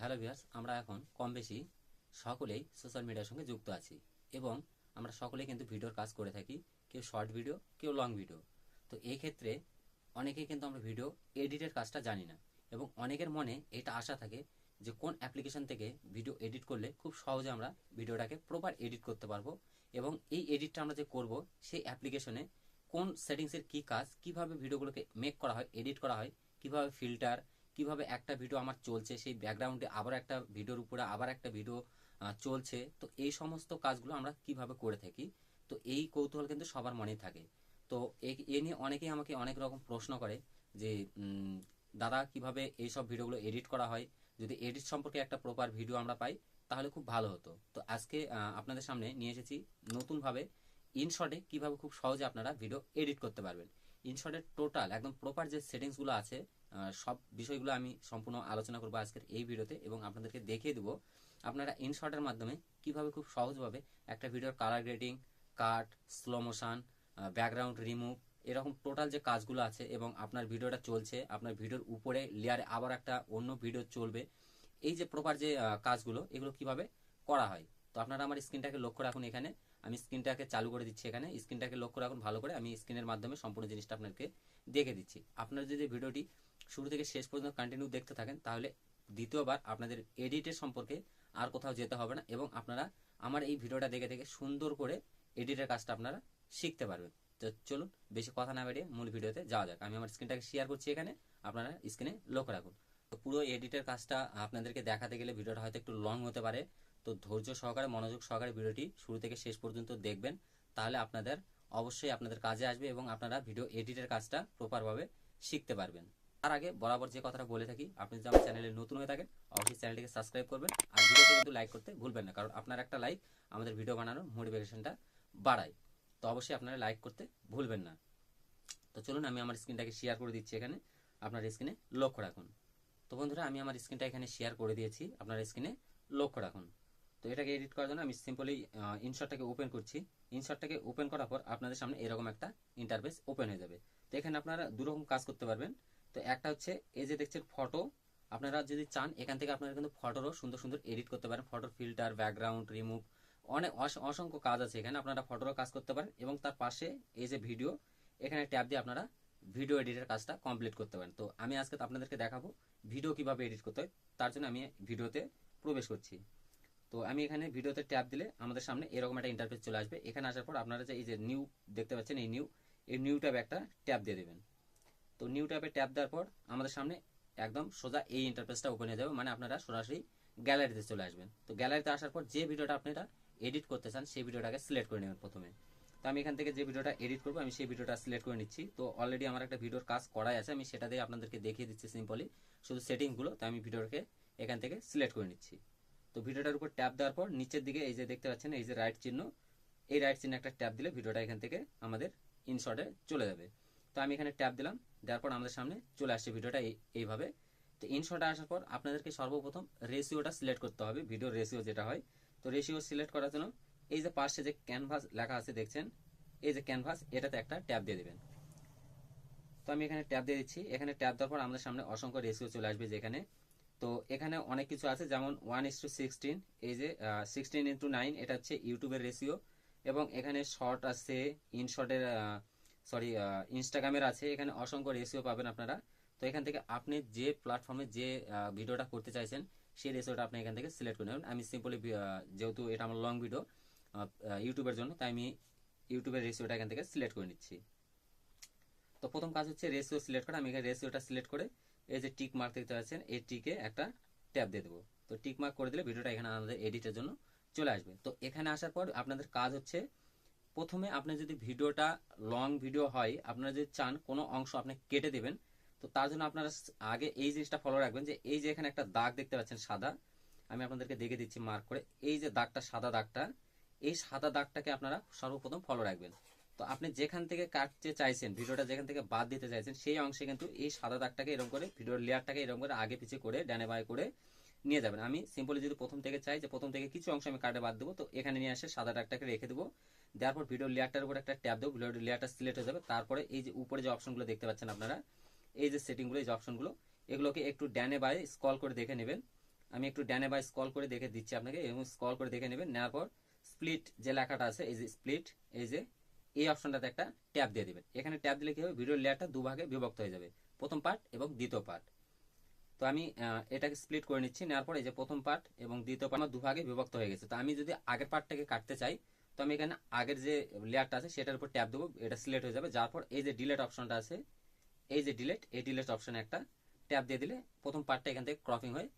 Hello viewers, আমরা এখন কম বেশি সকলেই সোশ্যাল মিডিয়ার সঙ্গে যুক্ত আছি এবং আমরা সকলেই কিন্তু ভিডিওর কাজ করে থাকি, কেউ শর্ট ভিডিও, কেউ লং ভিডিও। তো এই ক্ষেত্রে অনেকেই কিন্তু আমরা ভিডিও এডিটের কাজটা জানি না এবং অনেকের মনে এটা আশা থাকে যে কোন অ্যাপ্লিকেশন থেকে ভিডিও এডিট করলে খুব সহজে আমরা ভিডিওটাকে প্রপার এডিট করতে পারব এবং এই এডিটটা আমরা যে করব সেই অ্যাপ্লিকেশনে কোন সেটিংসের কি কাজ, কীভাবে ভিডিওগুলোকে মেক করা হয় এডিট করা হয়, কীভাবে ফিল্টার কীভাবে একটা ভিডিও আমার চলছে, সেই ব্যাকগ্রাউন্ডে আবার একটা ভিডিওর উপরে আবার একটা ভিডিও চলছে। তো এই সমস্ত কাজগুলো আমরা কীভাবে করে থাকি? তো এই কৌতূহল কিন্তু সবার মনেই থাকে। তো এ- নিয়ে অনেকেই আমাকে অনেক রকম প্রশ্ন করে যে দাদা, কীভাবে এই সব ভিডিওগুলো এডিট করা হয়? যদি এডিট সম্পর্কে একটা প্রপার ভিডিও আমরা পাই, তাহলে খুব ভালো হতো। তো আজকে আপনাদের সামনে নিয়ে এসেছি নতুনভাবে ইনশটে কীভাবে খুব সহজে আপনারা ভিডিও এডিট করতে পারবেন। ইনশটের টোটাল একদম প্রপার যে সেটিংসগুলো আছে সব বিষয়গুলো আমি সম্পূর্ণ আলোচনা করব আজকের এই ভিডিওতে এবং আপনাদেরকে দেখিয়ে দেবো আপনারা ইনশটের মাধ্যমে কীভাবে খুব সহজভাবে একটা ভিডিওর colour grading cut slow motion background remove এরকম টোটাল যে কাজগুলো আছে এবং আপনার ভিডিওটা চলছে, আপনার ভিডিওর উপরে লেয়ারে আবার একটা অন্য ভিডিও চলবে, এই যে প্রপার যে কাজগুলো এগুলো কীভাবে করা হয়? তো আপনারা আমার স্ক্রিনটাকে লক্ষ্য রাখুন এখানে। আমি স্ক্রিনটাকে চালু করে দিচ্ছি এখানে। স্ক্রিনটাকে লক্ষ্য রাখুন ভালো করে। আমি স্ক্রিনের মাধ্যমে সম্পূর্ণ জিনিসটা আপনাকে দেখে দিচ্ছি। আপনারা যদি ভিডিওটি শুরু থেকে শেষ পর্যন্ত কন্টিনিউ দেখতে থাকেন, তাহলে দ্বিতীয়বার আপনাদের এডিটের সম্পর্কে আর কোথাও যেতে হবে না এবং আপনারা আমার এই ভিডিওটা দেখে দেখে সুন্দর করে এডিটের কাজটা আপনারা শিখতে পারবেন। তো চলুন, বেশি কথা না বেরিয়ে মূল ভিডিওতে যাওয়া যাক। আমি আমার স্ক্রিনটাকে শেয়ার করছি এখানে। আপনারা স্ক্রিনে লক্ষ্য রাখুন। তো পুরো এডিটের কাজটা আপনাদেরকে দেখাতে গেলে ভিডিওটা হয়তো একটু লং হতে পারে। তো ধৈর্য সহকারে, মনোযোগ সহকারে ভিডিওটি শুরু থেকে শেষ পর্যন্ত দেখবেন। তাহলে আপনাদের অবশ্যই আপনাদের কাজে আসবে এবং আপনারা ভিডিও এডিটের কাজটা প্রপারভাবে শিখতে পারবেন। তার আগে বরাবর যে কথাটা বলে থাকি, আপনি যদি আমার চ্যানেলে নতুন হয়ে থাকেন, অবশ্যই চ্যানেলটিকে সাবস্ক্রাইব করবেন আর ভিডিওতে কিন্তু লাইক করতে ভুলবেন না, কারণ আপনার একটা লাইক আমাদের ভিডিও বানানোর মোটিভেশনটা বাড়ায়। তো অবশ্যই আপনারা লাইক করতে ভুলবেন না। তো চলুন, আমি আমার স্ক্রিনটাকে শেয়ার করে দিচ্ছি এখানে। আপনার স্ক্রিনে লক্ষ্য রাখুন। তো বন্ধুরা, আমি আমার স্ক্রিনটা এখানে শেয়ার করে দিয়েছি। আপনার স্ক্রিনে লক্ষ্য রাখুন। তো এটাকে এডিট করার জন্য আমি সিম্পলি ইনশটটাকে ওপেন করছি। ইনশটটাকে ওপেন করার পর আপনাদের সামনে এরকম একটা ইন্টারফেস ওপেন হয়ে যাবে। তো এখানে আপনারা দুরকম কাজ করতে পারবেন। তো একটা হচ্ছে, এই যে দেখছেন ফটো আপনারা যদি চান, এখান থেকে আপনারা কিন্তু ফটোরও সুন্দর সুন্দর এডিট করতে পারেন। ফটোর ফিল্টার ব্যাকগ্রাউন্ড রিমুভ অনেক অস- অসংখ্য কাজ আছে এখানে। আপনারা ফটোরও কাজ করতে পারেন এবং তার পাশে এই যে ভিডিও এখানে ট্যাব দিয়ে আপনারা ভিডিও এডিটের কাজটা কমপ্লিট করতে পারেন। তো আমি আজকে আপনাদেরকে দেখাবো ভিডিও কীভাবে এডিট করতে হয়। তার জন্য আমি ভিডিওতে প্রবেশ করছি। তো আমি এখানে ভিডিওতে ট্যাপ দিলে আমাদের সামনে এরকম একটা ইন্টারফেস চলে আসবে। এখানে আসার পর আপনারা যে এই যে নিউ দেখতে পাচ্ছেন, এই নিউ এই নিউ ট্যাবে একটা ট্যাপ দিয়ে দেবেন। তো নিউ ট্যাবে ট্যাপ দেওয়ার পর আমাদের সামনে একদম সোজা এই ইন্টারফেসটা ওপেন হয়ে যাবে মানে আপনারা সরাসরি গ্যালারিতে চলে আসবেন। তো গ্যালারিতে আসার পর যে ভিডিওটা আপনারা এডিট করতে চান, সেই ভিডিওটাকে সিলেক্ট করে নেবেন প্রথমে। তো আমি এখান থেকে যে ভিডিওটা এডিট করব, আমি সেই ভিডিওটা সিলেক্ট করে নিচ্ছি। তো অলরেডি আমার একটা ভিডিওর কাজ করাই আছে, আমি সেটা দিয়ে আপনাদেরকে দেখিয়ে দিচ্ছি সিম্পলি শুধু সেটিংগুলো তো আমি ভিডিওটাকে এখান থেকে সিলেক্ট করে নিচ্ছি। তো ভিডিওটার উপর ট্যাপ দেওয়ার পর নিচের দিকে এই যে দেখতে পাচ্ছেন, এই যে রাইট চিহ্ন, এই রাইট চিহ্ন একটা ট্যাপ দিলে ভিডিওটা এখান থেকে আমাদের ইনশর্টে চলে যাবে। তো আমি এখানে ট্যাপ দিলাম, দেওয়ার পর আমাদের সামনে চলে আসছে ভিডিওটা এইভাবে। তো ইনশটে আসার পর আপনাদেরকে সর্বপ্রথম রেশিওটা সিলেক্ট করতে হবে ভিডিও রেশিও যেটা হয়। তো রেশিও সিলেক্ট করার জন্য এই যে পাশে যে ক্যানভাস লেখা আছে দেখছেন, এই যে ক্যানভাস এটাতে একটা ট্যাপ দিয়ে দেবেন। তো আমি এখানে ট্যাপ দিয়ে দিচ্ছি। এখানে ট্যাপ দেওয়ার পর আমাদের সামনে অসংখ্য রেশিও চলে আসবে যেখানে তো এখানে অনেক কিছু আছে, যেমন ওয়ান ইস টু সিক্সটিন এই যে সিক্সটিন ইন্টু নাইন এটা হচ্ছে ইউটিউবের রেশিও এবং এখানে শর্ট আছে ইনশর্টের সরি ইনস্টাগ্রামের আছে, এখানে অসংখ্য রেশিও পাবেন আপনারা। তো এখান থেকে আপনি যে প্ল্যাটফর্মে যে ভিডিওটা করতে চাইছেন, সেই রেশিওটা আপনি এখান থেকে সিলেক্ট করে নেবেন। আমি সিম্পলি যেহেতু এটা আমার লং ভিডিও ইউটিউবের জন্য, তাই আমি ইউটিউবের রেশিওটা এখান থেকে সিলেক্ট করে নিচ্ছি। তো প্রথম কাজ হচ্ছে রেশিও সিলেক্ট করা। আমি এখানে রেশিওটা সিলেক্ট করে এই যে টিক মার্ক দেখতে পাচ্ছেন, এই টিকে একটা ট্যাপ দিয়ে দেবো। তো টিক মার্ক করে দিলে ভিডিওটা এখানে আমাদের এডিটের জন্য চলে আসবে। তো এখানে আসার পর আপনাদের কাজ হচ্ছে, প্রথমে আপনি যদি ভিডিওটা লং ভিডিও হয়, আপনারা যদি চান কোনো অংশ আপনি কেটে দেবেন, তো তার জন্য আপনারা আগে এই জিনিসটা ফলো রাখবেন যে এই যে এখানে একটা দাগ দেখতে পাচ্ছেন সাদা, আমি আপনাদেরকে দেখে দিচ্ছি মার্ক করে, এই যে দাগটা সাদা দাগটা, এই সাদা দাগটাকে আপনারা সর্বপ্রথম ফলো রাখবেন। তো আপনি যেখান থেকে কাটতে চাইছেন, ভিডিওটা যেখান থেকে বাদ দিতে চাইছেন, সেই অংশে কিন্তু এই সাদা দাগটাকে এরকম করে, ভিডিওর লেয়ারটাকে এরকম করে আগে পিছিয়ে করে, ডানে বায়ে করে নিয়ে যাবেন। আমি সিম্পলি যদি প্রথম থেকে চাই যে প্রথম থেকে কিছু অংশ আমি কাটে বাদ দেবো, তো এখানে নিয়ে আসে সাদা দাগটাকে রেখে দেবো। দেওয়ার পর ভিডিও লেয়ারটার উপর একটা ট্যাপ দেবো ভিডিও লেয়ারটা সিলেক্ট হয়ে যাবে। তারপরে এই যে উপরে যে অপশনগুলো দেখতে পাচ্ছেন আপনারা, এই যে সেটিংগুলো, এই যে অপশনগুলো, এগুলোকে একটু ডানে বায়ে স্কল করে দেখে নেবেন। আমি একটু ডানে বাই স্কল করে দেখে দিচ্ছি আপনাকে, এবং স্কল করে দেখে নেবেন। নেওয়ার পর স্প্লিট যে লেখাটা আছে, এই যে স্প্লিট, এই যে এই অপশনটাতে একটা ট্যাব দিয়ে দেবেন। এখানে ট্যাব দিলে কি হবে? ভিডিওর লেয়ারটা দুভাগে বিভক্ত হয়ে যাবে। প্রথম পার্ট এবং দ্বিতীয় পার্ট। তো আমি এটাকে স্প্লিট করে নিচ্ছি। নেওয়ার পর এই যে প্রথম পার্ট এবং দ্বিতীয় পার্ট আমার দুভাগে বিভক্ত হয়ে গেছে। তো আমি যদি আগের পার্টটাকে কাটতে চাই, তো আমি এখানে আগের যে লেয়ারটা আছে সেটার উপর ট্যাপ দেবো। এটা সিলেক্ট হয়ে যাবে। যার পর এই যে ডিলেট অপশনটা আছে, এই যে ডিলেট এই ডিলেট অপশনে একটা ট্যাপ দিয়ে দিলে প্রথম পার্টটা এখান থেকে ক্রপিং হয়ে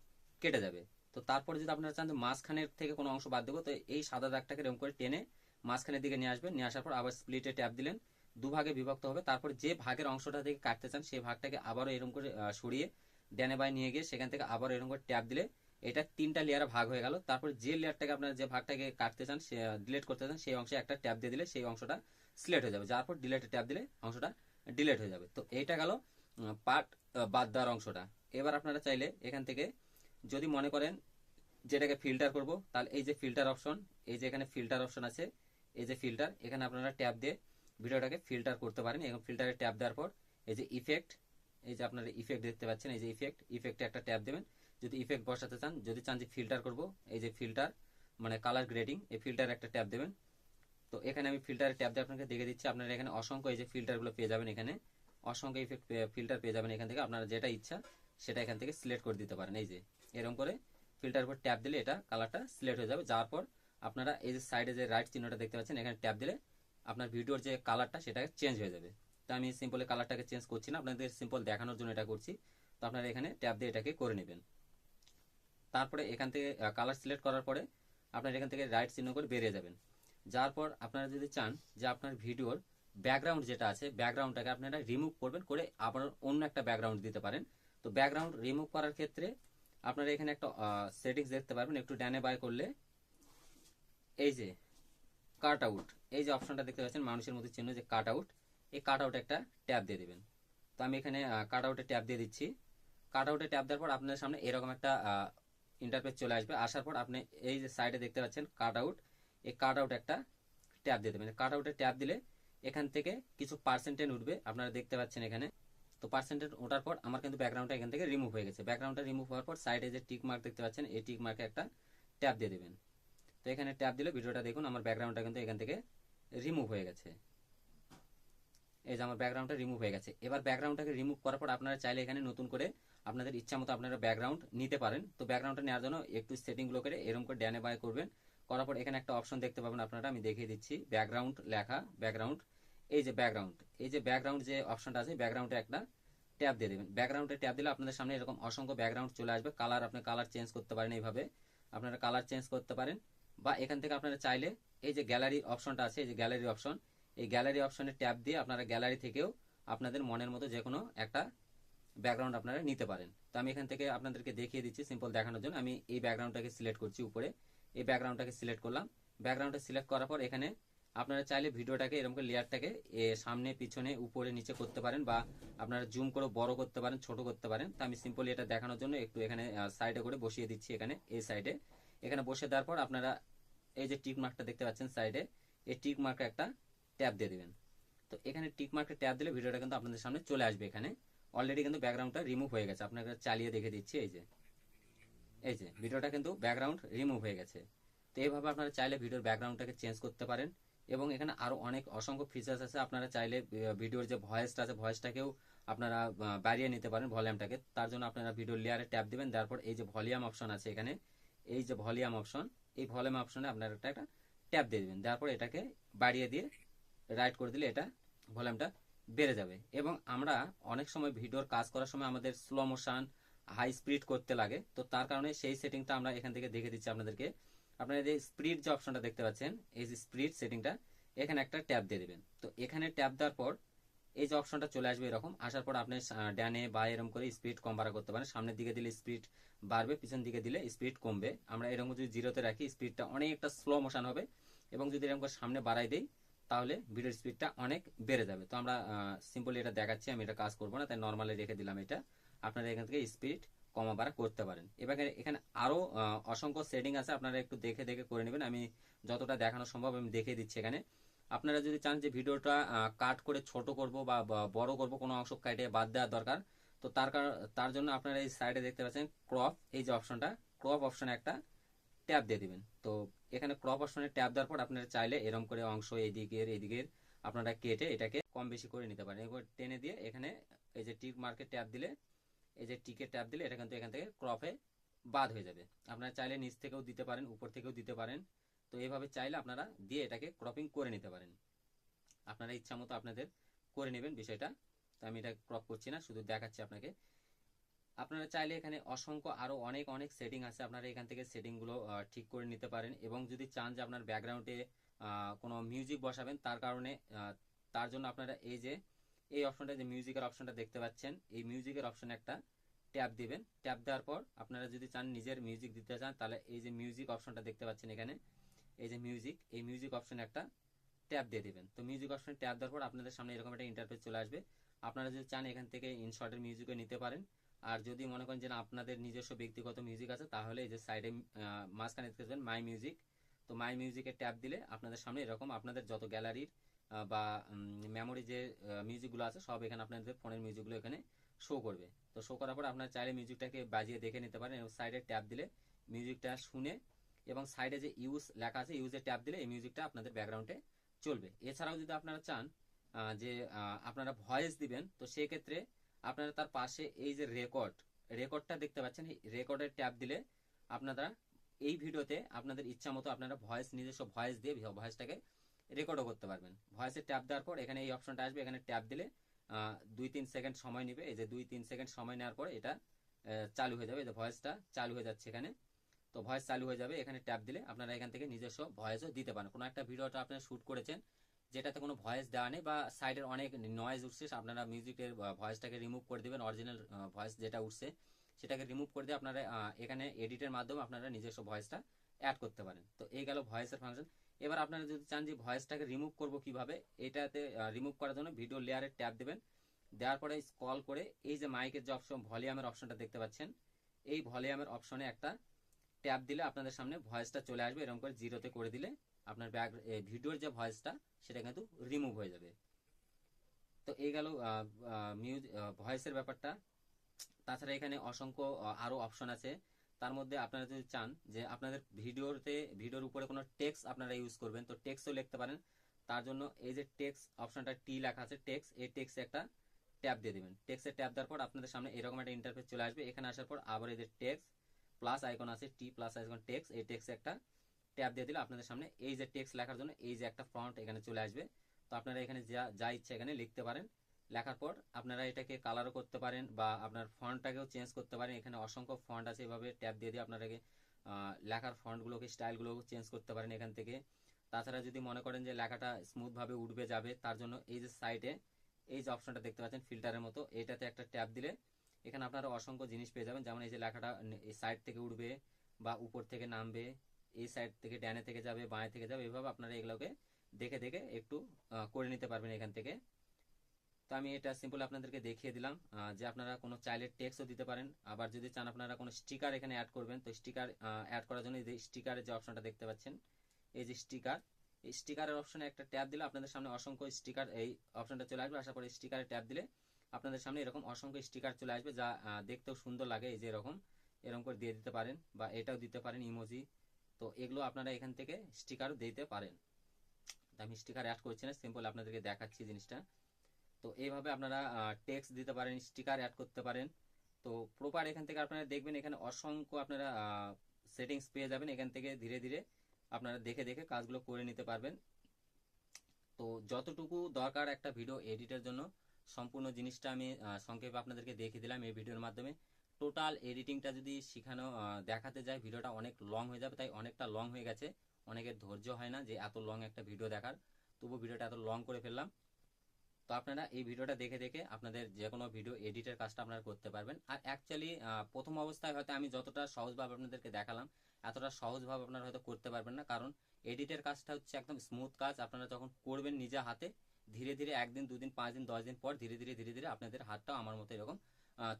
কেটে যাবে। তো তারপরে যদি আপনারা চান মাঝখানের থেকে কোনো অংশ বাদ দেবো, তো এই সাদা দাগটাকে এরকম করে টেনে মাঝখানের দিকে নিয়ে আসবেন। নিয়ে আসার পর আবার স্প্লিটে ট্যাপ দিলেন। দুভাগে বিভক্ত হবে। তারপর যে ভাগের অংশটা থেকে কাটতে চান, সেই ভাগটাকে আবারও এরকম করে সরিয়ে ডানে বাই নিয়ে গিয়ে সেখান থেকে আবার এরকম করে ট্যাপ দিলে এটা তিনটা লেয়ারে ভাগ হয়ে গেল। তারপর যে লেয়ারটাকে আপনার যে ভাগটাকে কাটতে চান, সে ডিলেট করতে চান, সেই অংশে একটা ট্যাপ দিয়ে দিলে সেই অংশটা সিলেক্ট হয়ে যাবে। যার পর ডিলেটে ট্যাপ দিলে অংশটা ডিলেট হয়ে যাবে। তো এইটা গেল পার্ট বাদ দেওয়ার অংশটা। এবার আপনারা চাইলে এখান থেকে যদি মনে করেন যেটাকে ফিল্টার করব, তাহলে এই যে ফিল্টার অপশন এই যে এখানে ফিল্টার অপশন আছে এই যে ফিল্টার এখানে আপনারা ট্যাপ দিয়ে ভিডিওটাকে ফিল্টার করতে পারেন এবং ফিল্টারে ট্যাপ দেওয়ার পর এই যে ইফেক্ট এই যে আপনারা ইফেক্ট দেখতে পাচ্ছেন, এই যে ইফেক্ট ইফেক্টে একটা ট্যাপ দেবেন। যদি ইফেক্ট বসাতে চান, যদি চান যে ফিল্টার করব, এই যে ফিল্টার মানে কালার গ্রেডিং এই ফিল্টার একটা ট্যাপ দেবেন। তো এখানে আমি ফিল্টারে ট্যাপ দিয়ে আপনাকে দেখে দিচ্ছি, আপনারা এখানে অসংখ্য এই যে ফিল্টারগুলো পেয়ে যাবেন এখানে। অসংখ্য ইফেক্ট ফিল্টার পেয়ে যাবেন এখান থেকে। আপনারা যেটা ইচ্ছা, সেটা এখান থেকে সিলেক্ট করে দিতে পারেন। এই যে, এরকম করে ফিল্টার উপর ট্যাপ দিলে এটা কালারটা সিলেক্ট হয়ে যাবে। যাওয়ার পর আপনারা এই যে সাইডে যে রাইট চিহ্নটা দেখতে পাচ্ছেন, এখানে ট্যাপ দিলে আপনার ভিডিওর যে কালারটা সেটা চেঞ্জ হয়ে যাবে। তো আমি সিম্পলে কালারটাকে চেঞ্জ করছি না, আপনাদের সিম্পল দেখানোর জন্য এটা করছি। তো আপনারা এখানে ট্যাপ দিয়ে এটাকে করে নেবেন। তারপরে এখান থেকে কালার সিলেক্ট করার পরে আপনার এখান থেকে রাইট চিহ্ন করে বেরিয়ে যাবেন। যার পর আপনারা যদি চান যে আপনার ভিডিওর ব্যাকগ্রাউন্ড যেটা আছে ব্যাকগ্রাউন্ডটাকে আপনারা রিমুভ করবেন, করে আবার অন্য একটা ব্যাকগ্রাউন্ড দিতে পারেন। তো ব্যাকগ্রাউন্ড রিমুভ করার ক্ষেত্রে আপনারা এখানে একটা সেটিংস দেখতে পারবেন, একটু ডানে বাই করলে এই যে কাট আউট এই যে অপশনটা দেখতে পাচ্ছেন, মানুষের মধ্যে চিহ্ন যে কাট আউট এই কাট আউটে একটা ট্যাপ দিয়ে দেবেন। তো আমি এখানে কাট আউটে ট্যাপ দিয়ে দিচ্ছি। কাট আউটে ট্যাপ দেওয়ার পর আপনার সামনে এরকম একটা ইন্টারফেস চলে আসবে। আসার পর আপনি এই যে সাইডে দেখতে পাচ্ছেন কাট আউট এই কাট আউট একটা ট্যাপ দিয়ে দেবেন। কাট আউটে ট্যাপ দিলে এখান থেকে কিছু পার্সেন্টেজ উঠবে। আপনারা দেখতে পাচ্ছেন এখানে। তো পার্সেন্টেজ ওঠার পর আমার কিন্তু ব্যাকগ্রাউন্ডটা এখান থেকে রিমুভ হয়ে গেছে। ব্যাকগ্রাউন্ডটা রিমুভ হওয়ার পর সাইডে যে টিক মার্ক দেখতে পাচ্ছেন, এই টিক মার্কে একটা ট্যাপ দিয়ে দেবেন। তো এখানে ট্যাপ দিলে ভিডিওটা দেখুন, আমার ব্যাকগ্রাউন্ডটা কিন্তু এখান থেকে রিমুভ হয়ে গেছে। এই যে আমার ব্যাকগ্রাউন্ডটা রিমুভ হয়ে গেছে। এবার ব্যাকগ্রাউন্ডটাকে রিমুভ করার পর আপনারা চাইলে এখানে নতুন করে আপনাদের ইচ্ছা মতো আপনারা ব্যাকগ্রাউন্ড নিতে পারেন। তো ব্যাকগ্রাউন্ডটা নেওয়ার জন্য একটু সেটিংগুলো করে এরকম করে ড্যানে বাই করবেন। করার পর এখানে একটা অপশন দেখতে পাবেন আপনারা, আমি দেখিয়ে দিচ্ছি। ব্যাকগ্রাউন্ড লেখা, ব্যাকগ্রাউন্ড। এই যে ব্যাকগ্রাউন্ড, এই যে ব্যাকগ্রাউন্ড যে অপশনটা আছে, ব্যাকগ্রাউন্ডে একটা ট্যাপ দিয়ে দেবেন। ব্যাকগ্রাউন্ডে ট্যাপ দিলে আপনাদের সামনে এরকম অসংখ্য ব্যাকগ্রাউন্ড চলে আসবে। কালার আপনি কালার চেঞ্জ করতে পারেন এইভাবে। আপনারা কালার চেঞ্জ করতে পারেন। বা এখান থেকে আপনারা চাইলে এই যে গ্যালারি অপশনটা আছে, এই যে গ্যালারি অপশন এই গ্যালারি অপশনে ট্যাপ দিয়ে আপনারা গ্যালারি থেকেও আপনাদের মনের মতো যে কোনো একটা ব্যাকগ্রাউন্ড আপনারা নিতে পারেন। তো আমি এখান থেকে আপনাদেরকে দেখিয়ে দিচ্ছি সিম্পল দেখানোর জন্য। আমি এই ব্যাকগ্রাউন্ডটাকে সিলেক্ট করছি উপরে। এই ব্যাকগ্রাউন্ডটাকে সিলেক্ট করলাম। ব্যাকগ্রাউন্ডটা সিলেক্ট করার পর এখানে আপনারা চাইলে ভিডিওটাকে এরকম করে লেয়ারটাকে সামনে, পিছনে, উপরে, নিচে করতে পারেন বা আপনারা জুম করে বড় করতে পারেন, ছোট করতে পারেন। তো আমি সিম্পলি এটা দেখানোর জন্য একটু এখানে সাইডে করে বসিয়ে দিচ্ছি এখানে, এই সাইডে এখানে বসে দেওয়ার পর আপনারা এই যে টিক মার্কটা দেখতে পাচ্ছেন সাইডে এই টিক মার্কে একটা ট্যাপ দিয়ে দেবেন। তো এখানে টিক মার্কে ট্যাপ দিলে ভিডিওটা কিন্তু আপনাদের সামনে চলে আসবে এখানে। অলরেডি কিন্তু ব্যাকগ্রাউন্ডটা রিমুভ হয়ে গেছে। আপনাকে চালিয়ে দেখে দিচ্ছি, এই যে। এই যে ভিডিওটা কিন্তু ব্যাকগ্রাউন্ড রিমুভ হয়ে গেছে। তো এইভাবে আপনারা চাইলে ভিডিওর ব্যাকগ্রাউন্ডটাকে চেঞ্জ করতে পারেন। এবং এখানে আরও অনেক অসংখ্য ফিচার্স আছে। আপনারা চাইলে ভিডিওর যে ভয়েসটা আছে ভয়েসটাকেও আপনারা বাড়িয়ে নিতে পারেন ভলিউমটাকে তার জন্য আপনারা ভিডিও লেয়ারে ট্যাপ দিবেন। তারপর এই যে ভলিউম অপশন আছে এখানে, এই যে ভলিউম অপশন এই ভলিউম অপশনে আপনারা একটা একটা ট্যাপ দিয়ে দিবেন। তারপর এটাকে বাড়িয়ে দিয়ে রাইট করে দিলে এটা ভলিউমটা বেড়ে যাবে। এবং আমরা অনেক সময় ভিডিওর কাজ করার সময় আমাদের স্লো মোশন হাই স্পিড করতে লাগে। তো তার কারণে সেই সেটিংটা আমরা এখান থেকে দেখে দিচ্ছি আপনাদেরকে। আপনারা যে স্পিড যে অপশনটা দেখতে পাচ্ছেন, এই যে স্পিড সেটিংটা এখানে একটা ট্যাপ দিয়ে দেবেন। তো এখানে ট্যাপ দেওয়ার পর এই যে অপশনটা চলে আসবে এরকম আসার পর আপনি ড্যানে বা এরকম করে স্পিড কম বাড়া করতে পারেন। সামনের দিকে দিলে স্পিড বাড়বে পিছন দিকে দিলে স্পিড কমবে। আমরা এরকম যদি জিরোতে রাখি স্পিডটা অনেকটা স্লো মোশন হবে এবং যদি এরকম করে সামনে বাড়াই দেই তাহলে ভিডিওর স্পিডটা অনেক বেড়ে যাবে। তো আমরা সিম্পলি এটা দেখাচ্ছি আমি এটা কাজ করব না তাই নর্মালি রেখে দিলাম এটা। আপনারা এখান থেকে স্পিড কমা বাড়া করতে পারেন। এবার এখানে আরও আহ, অসংখ্য সেটিং আছে আপনারা একটু দেখে দেখে করে নেবেন। আমি যতটা দেখানো সম্ভব আমি দেখে দিচ্ছি এখানে। আপনারা যদি চান যে ভিডিওটা কাট করে ছোট করব বা বড় করব, কোনো অংশ কেটে বাদ দেওয়ার দরকার, তো তার তার জন্য আপনারা এই সাইডে দেখতে পাচ্ছেন ক্রপ এই যে অপশনটা ক্রপ অপশনে একটা ট্যাব দিয়ে দিবেন। তো এখানে ক্রপ অপশনে ট্যাব দেওয়ার পর আপনারা চাইলে এরকম করে অংশ এদিকের এদিকের আপনারা কেটে এটাকে কম বেশি করে নিতে পারেন। এবার টেনে দিয়ে এখানে এই যে টিক মার্কেট ট্যাব দিলে, এই যে টিকের ট্যাব দিলে এটা কিন্তু এখান থেকে ক্রপে বাদ হয়ে যাবে। আপনারা চাইলে নিচ থেকেও দিতে পারেন, উপর থেকেও দিতে পারেন। তো এইভাবে চাইলে আপনারা দিয়ে এটাকে ক্রপিং করে নিতে পারেন। আপনারা ইচ্ছা মতো আপনাদের করে নেবেন বিষয়টা। তো আমি এটা ক্রপ করছি না, শুধু দেখাচ্ছি আপনাকে। আপনারা চাইলে এখানে অসংখ্য আরও অনেক অনেক সেটিং আছে। আপনারা এখান থেকে সেটিংগুলো ঠিক করে নিতে পারেন এবং যদি চান যে আপনার ব্যাকগ্রাউন্ডে কোনো মিউজিক বসাবেন, তার কারণে তার জন্য আপনারা এই যে, এই অপশনটা যে মিউজিকের অপশনটা দেখতে পাচ্ছেন, এই মিউজিকের অপশনে একটা ট্যাপ দিবেন। ট্যাপ দেওয়ার পর আপনারা যদি চান নিজের মিউজিক দিতে চান, তাহলে এই যে মিউজিক অপশনটা দেখতে পাচ্ছেন এখানে। এই যে মিউজিক এই মিউজিক অপশনে একটা ট্যাব দিয়ে দেবেন। তো মিউজিক অপশনে ট্যাব দেওয়ার পর আপনাদের সামনে এরকম একটা ইন্টারফেস চলে আসবে। আপনারা যদি চান এখান থেকে ইনশর্টের মিউজিকও নিতে পারেন। আর যদি মনে করেন যে আপনাদের নিজস্ব ব্যক্তিগত মিউজিক আছে, তাহলে এই যে সাইডে মাঝখানে দেখতে পাচ্ছেন মাই মিউজিক তো মাই মিউজিকের ট্যাব দিলে আপনাদের সামনে এরকম আপনাদের যত গ্যালারির বা মেমোরি যে মিউজিকগুলো আছে, সব এখানে আপনাদের ফোনের মিউজিকগুলো এখানে শো করবে। তো শো করার পর আপনারা চাইলে মিউজিকটাকে বাজিয়ে দেখে নিতে পারেন। এবং সাইডে ট্যাব দিলে মিউজিকটা শুনে এবং সাইডে যে ইউজ লেখা আছে ইউজের ট্যাব দিলে এই মিউজিকটা আপনাদের ব্যাকগ্রাউন্ডে চলবে। এছাড়াও যদি আপনারা চান যে আপনারা ভয়েস দিবেন, তো সেক্ষেত্রে আপনারা তার পাশে এই যে রেকর্ড রেকর্ডটা দেখতে পাচ্ছেন রেকর্ডের ট্যাব দিলে আপনারা এই ভিডিওতে আপনাদের ইচ্ছা মতো আপনারা ভয়েস নিজস্ব ভয়েস দিয়ে ভয়েসটাকে রেকর্ডও করতে পারবেন। ভয়েসের ট্যাপ দেওয়ার পর এখানে এই অপশনটা আসবে, এখানে ট্যাপ দিলে দুই তিন সেকেন্ড সময় নেবে। এই যে দুই তিন সেকেন্ড সময় নেওয়ার পর এটা চালু হয়ে যাবে। এই যে ভয়েসটা চালু হয়ে যাচ্ছে এখানে। তো ভয়েস চালু হয়ে যাবে, এখানে ট্যাপ দিলে আপনারা এখান থেকে নিজস্ব ভয়েসও দিতে পারেন। কোনো একটা ভিডিওটা আপনারা শ্যুট করেছেন, যেটাতে কোনো ভয়েস দেওয়া নেই বা সাইডের অনেক নয়েজ উঠছে, আপনারা মিউজিকের ভয়েসটাকে রিমুভ করে দেবেন অরিজিনাল ভয়েস যেটা উঠছে, সেটাকে রিমুভ করে দিয়ে আপনারা এখানে এডিটের মাধ্যমে আপনারা নিজস্ব ভয়েসটা অ্যাড করতে পারেন। তো এই গেল ভয়েসের ফাংশন এবার আপনারা যদি চান যে ভয়েসটাকে রিমুভ করব কীভাবে, এটাতে রিমুভ করার জন্য ভিডিও লেয়ারে ট্যাপ দেবেন। দেওয়ার পরে স্ক্রল করে, এই যে মাইকের যে অপশন ভলিউমের অপশনটা দেখতে পাচ্ছেন, এই ভলিউমের অপশনে একটা ট্যাব দিলে আপনাদের সামনে ভয়েসটা চলে আসবে, এরকম করে জিরোতে করে দিলে আপনার ব্যাক ভিডিওর যে ভয়েসটা সেটা কিন্তু রিমুভ হয়ে যাবে। তো এই গেল মিউজিক ভয়েসের ব্যাপারটা। তাছাড়া এখানে অসংখ্য আরও অপশন আছে। তার মধ্যে আপনারা যদি চান যে আপনাদের ভিডিওতে ভিডিওর উপরে কোনো টেক্সট আপনারা ইউজ করবেন, তো টেক্সটও লিখতে পারেন। তার জন্য এই যে টেক্সট অপশনটা টি লেখা আছে টেক্সট এই টেক্সট একটা ট্যাব দিয়ে দেবেন। টেক্সটের ট্যাব দেওয়ার পর আপনাদের সামনে এরকম একটা ইন্টারফেস চলে আসবে। এখানে আসার পর আবার এই যে টেক্সট প্লাস আইকন আছে টি প্লাস আইকন টেক্সট এই টেক্সট একটা ট্যাব দিয়ে দিলে আপনাদের সামনে এই যে টেক্সট লেখার জন্য এই যে একটা ফ্রন্ট এখানে চলে আসবে। তো আপনারা এখানে যা যা ইচ্ছে এখানে লিখতে পারেন। লেখার পর আপনারা এটাকে কালারও করতে পারেন বা আপনার ফন্টটাকেও চেঞ্জ করতে পারেন। এখানে অসংখ্য ফন্ট আছে, এভাবে ট্যাব দিয়ে দিয়ে আপনারাকে লেখার ফন্টগুলোকে স্টাইলগুলোকে চেঞ্জ করতে পারেন এখান থেকে। তাছাড়া যদি মনে করেন যে লেখাটা স্মুথভাবে উঠবে যাবে, তার জন্য এই যে সাইডে এই যে অপশনটা দেখতে পাচ্ছেন ফিল্টারের মতো, এটাতে একটা ট্যাব দিলে এখানে আপনারা অসংখ্য জিনিস পেয়ে যাবেন। যেমন এই যে লেখাটা এই সাইড থেকে উঠবে বা উপর থেকে নামবে, এই সাইড থেকে ড্যানে থেকে যাবে, বাঁয়ে থেকে যাবে, এভাবে আপনারা এগুলোকে দেখে দেখে একটু করে নিতে পারবেন এখান থেকে। তো আমি এটা সিম্পল আপনাদেরকে দেখিয়ে দিলাম যে আপনারা কোনো চাইল্ডের টেক্সটও দিতে পারেন। আবার যদি চান আপনারা কোনো স্টিকার এখানে অ্যাড করবেন, তো স্টিকার অ্যাড করার জন্য যে স্টিকারের যে অপশনটা দেখতে পাচ্ছেন, এই যে স্টিকার এই স্টিকারের অপশনে একটা ট্যাব দিলে আপনাদের সামনে অসংখ্য স্টিকার এই অপশনটা চলে আসবে। আসার পরে স্টিকারের ট্যাব দিলে আপনাদের সামনে এরকম অসংখ্য স্টিকার চলে আসবে যা দেখতেও সুন্দর লাগে এই যে এরকম। এরকম করে দিয়ে দিতে পারেন বা এটাও দিতে পারেন ইমোজি তো এগুলো আপনারা এখান থেকে স্টিকারও দিতে পারেন। আমি স্টিকার অ্যাড করছি না সিম্পল আপনাদেরকে দেখাচ্ছি জিনিসটা। তো এইভাবে আপনারা টেক্সট দিতে পারেন স্টিকার অ্যাড করতে পারেন। তো প্রপার এখান থেকে আপনারা দেখবেন এখানে অসংখ্য আপনারা সেটিংস পেয়ে যাবেন। এখান থেকে ধীরে ধীরে আপনারা দেখে দেখে কাজগুলো করে নিতে পারবেন। তো যতটুকু দরকার একটা ভিডিও এডিটের জন্য সম্পূর্ণ জিনিসটা আমি সংক্ষেপে আপনাদেরকে দেখিয়ে দিলাম এই ভিডিওর মাধ্যমে। টোটাল এডিটিংটা যদি শেখানো দেখাতে যায় ভিডিওটা অনেক লং হয়ে যাবে, তাই অনেকটা লং হয়ে গেছে। অনেকের ধৈর্য হয় না যে এত লং একটা ভিডিও দেখার। তবু ভিডিওটা এত লং করে ফেললাম। তো আপনারা এই ভিডিওটা দেখে দেখে আপনাদের যে কোনো ভিডিও এডিটের কাজটা আপনারা করতে পারবেন। আর অ্যাকচুয়ালি প্রথম অবস্থায় হয়তো আমি যতটা সহজভাবে আপনাদেরকে দেখালাম, এতটা সহজভাবে আপনারা হয়তো করতে পারবেন না। কারণ এডিটের কাজটা হচ্ছে একদম স্মুথ কাজ। আপনারা যখন করবেন নিজে হাতে ধীরে ধীরে একদিন, দুদিন পাঁচ দিন দশ দিন পর ধীরে ধীরে ধীরে ধীরে আপনাদের হাতটাও আমার মতো এরকম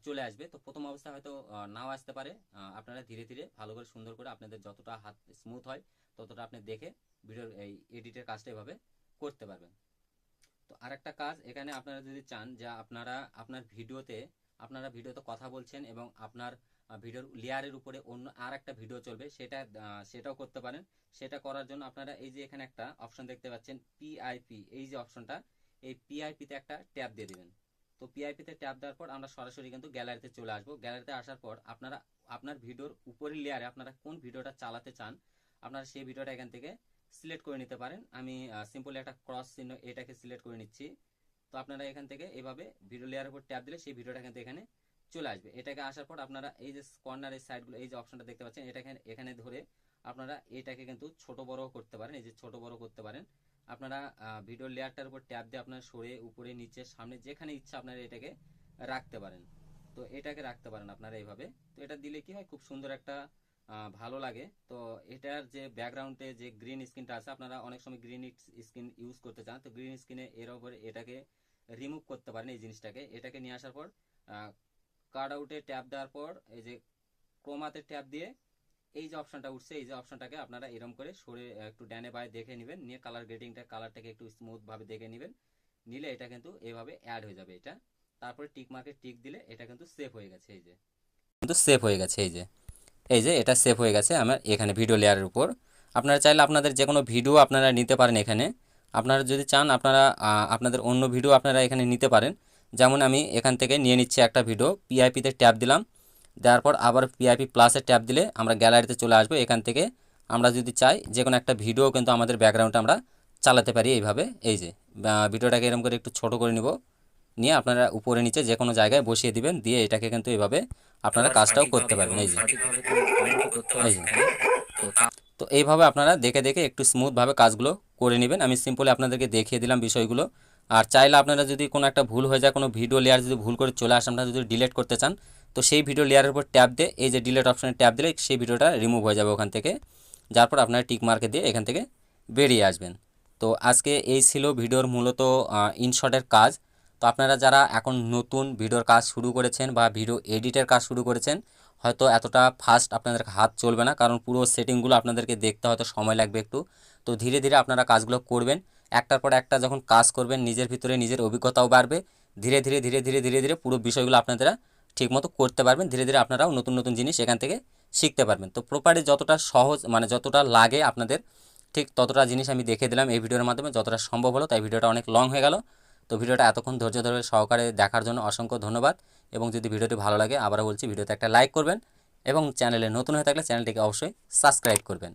চলে আসবে। তো প্রথম অবস্থায় হয়তো নাও আসতে পারে। আপনারা ধীরে ধীরে ভালো করে, সুন্দর করে আপনাদের যতটা হাত স্মুথ হয়, ততটা আপনি দেখে ভিডিওর এই এডিটের কাজটা এভাবে করতে পারবেন। তো আর একটা কাজ, এখানে আপনারা যদি চান যে আপনারা, আপনার ভিডিওতে আপনারা ভিডিওতে কথা বলছেন এবং আপনার ভিডিওর লেয়ারের উপরে অন্য আর একটা ভিডিও চলবে, সেটা সেটাও করতে পারেন। সেটা করার জন্য আপনারা এই যে এখানে একটা অপশন দেখতে পাচ্ছেন পিআইপি এই যে অপশনটা এই পিআইপিতে একটা ট্যাব দিয়ে দেবেন। তো পিআইপিতে ট্যাব দেওয়ার পর আমরা সরাসরি কিন্তু গ্যালারিতে চলে আসব। গ্যালারিতে আসার পর আপনারা, আপনার ভিডিওর উপরের লেয়ারে আপনারা কোন ভিডিওটা চালাতে চান, আপনারা সেই ভিডিওটা এখান থেকে সিলেক্ট করে নিতে পারেন। আমি সিম্পলি একটা ক্রস চিহ্ন এটাকে সিলেক্ট করে নিচ্ছি। তো আপনারা এখান থেকে এভাবে ভিডিও লেয়ারের উপর ট্যাব দিলে সেই ভিডিওটা কিন্তু এখানে চলে আসবে। এটাকে আসার পর আপনারা এই যে কর্নারের সাইডগুলো এই যে অপশনটা দেখতে পাচ্ছেন, এটাকে এখানে ধরে আপনারা এটাকে কিন্তু ছোট বড় করতে পারেন, এই যে ছোট বড় করতে পারেন। আপনারা ভিডিও লেয়ারটার উপর ট্যাব দিয়ে আপনার সরে উপরে, নিচে, সামনে যেখানে ইচ্ছা আপনারা এটাকে রাখতে পারেন। তো এটাকে রাখতে পারেন আপনারা এইভাবে। তো এটা দিলে কি হয়, খুব সুন্দর একটা ভালো লাগে। তো এটার যে ব্যাকগ্রাউন্ডে যে গ্রিন স্ক্রিনটা আছে, আপনারা অনেক সময় গ্রিন স্ক্রিন ইউজ করতে চান। তো গ্রিন স্ক্রিনে এর উপরে এটাকে রিমুভ করতে পারেন এই জিনিসটাকে। এটাকে নিয়ে আসার পর কার্ড আউটে ট্যাপ দেওয়ার পর, এই যে ক্রোমাতে ট্যাপ দিয়ে এই যে অপশনটা উঠছে, এই যে অপশনটাকে আপনারা এরকম করে সরে একটু ডানে বায়ে দেখে নেবেন। নিয়ে কালার গ্রেডিংটা কালারটাকে একটু স্মুথ ভাবে দেখে নেবেন। নিলে এটা কিন্তু এভাবে অ্যাড হয়ে যাবে এটা। তারপরে টিক মার্কে টিক দিলে এটা কিন্তু সেভ হয়ে গেছে, এই যে। কিন্তু সেভ হয়ে গেছে, এই যে। এই যে এটা সেভ হয়ে গেছে আমার এখানে ভিডিও লেয়ারের উপর। আপনারা চাইলে আপনাদের যে কোনো ভিডিও আপনারা নিতে পারেন এখানে। আপনারা যদি চান, আপনারা আপনাদের অন্য ভিডিও আপনারা এখানে নিতে পারেন। যেমন আমি এখান থেকে নিয়ে নিচ্ছি একটা ভিডিও পিআইপিতে ট্যাপ দিলাম দেওয়ার পর আবার পিআইপি প্লাসে ট্যাপ দিলে আমরা গ্যালারিতে চলে আসব। এখান থেকে আমরা যদি চাই যে কোনো একটা ভিডিও কিন্তু আমাদের ব্যাকগ্রাউন্ডে আমরা চালাতে পারি এইভাবে। এই যে ভিডিওটাকে এরকম করে একটু ছোট করে নিব নিয়ে আপনারা উপরে নিচে যে কোনো জায়গায় বসিয়ে দিবেন দিয়ে এটাকে কিন্তু এইভাবে আপনারা কাজটাও করতে পারবেন। এই যে। এই যে। তো এইভাবে আপনারা দেখে দেখে একটু স্মুথভাবে কাজগুলো করে নেবেন। আমি সিম্পলি আপনাদেরকে দেখিয়ে দিলাম বিষয়গুলো। আর চাইলে আপনারা যদি কোনো একটা ভুল হয়ে যায়, কোনো ভিডিও লেয়ার যদি ভুল করে চলে আসে, আপনারা যদি ডিলিট করতে চান, তো সেই ভিডিও লেয়ারের উপর ট্যাপ দিয়ে এই যে ডিলেট অপশানে ট্যাপ দিলে সেই ভিডিওটা রিমুভ হয়ে যাবে ওখান থেকে। যার পর আপনারা টিক মার্কে দিয়ে এখান থেকে বেরিয়ে আসবেন। তো আজকে এই ছিল ভিডিওর মূলত ইনশর্টের কাজ। তো আপনারা যারা এখন নতুন ভিডিওর কাজ শুরু করেছেন বা ভিডিও এডিটের কাজ শুরু করেছেন, হয়তো এতটা ফাস্ট আপনাদের হাত চলবে না, কারণ পুরো সেটিংগুলো আপনাদেরকে দেখতে হয়তো সময় লাগবে একটু। তো ধীরে ধীরে আপনারা কাজগুলো করবেন। একটার পর একটা যখন কাজ করবেন, নিজের ভিতরে নিজের অভিজ্ঞতাও বাড়বে। ধীরে ধীরে ধীরে ধীরে ধীরে ধীরে পুরো বিষয়গুলো আপনারা ঠিকমতো করতে পারবেন। ধীরে ধীরে আপনারাও নতুন নতুন জিনিস এখান থেকে শিখতে পারবেন। তো প্রপারে যতটা সহজ মানে যতটা লাগে আপনাদের, ঠিক ততটা জিনিস আমি দেখে দিলাম এই ভিডিওর মাধ্যমে। যতটা সম্ভব হলো তাই ভিডিওটা অনেক লং হয়ে গেল। তো ভিডিওটা এতক্ষণ ধৈর্য ধরে সহকারে দেখার জন্য অসংখ্য ধন্যবাদ। এবং যদি ভিডিওটি ভালো লাগে, আবারও বলছি, ভিডিওতে একটা লাইক করবেন এবং চ্যানেলে নতুন হয়ে থাকলে চ্যানেলটিকে অবশ্যই সাবস্ক্রাইব করবেন।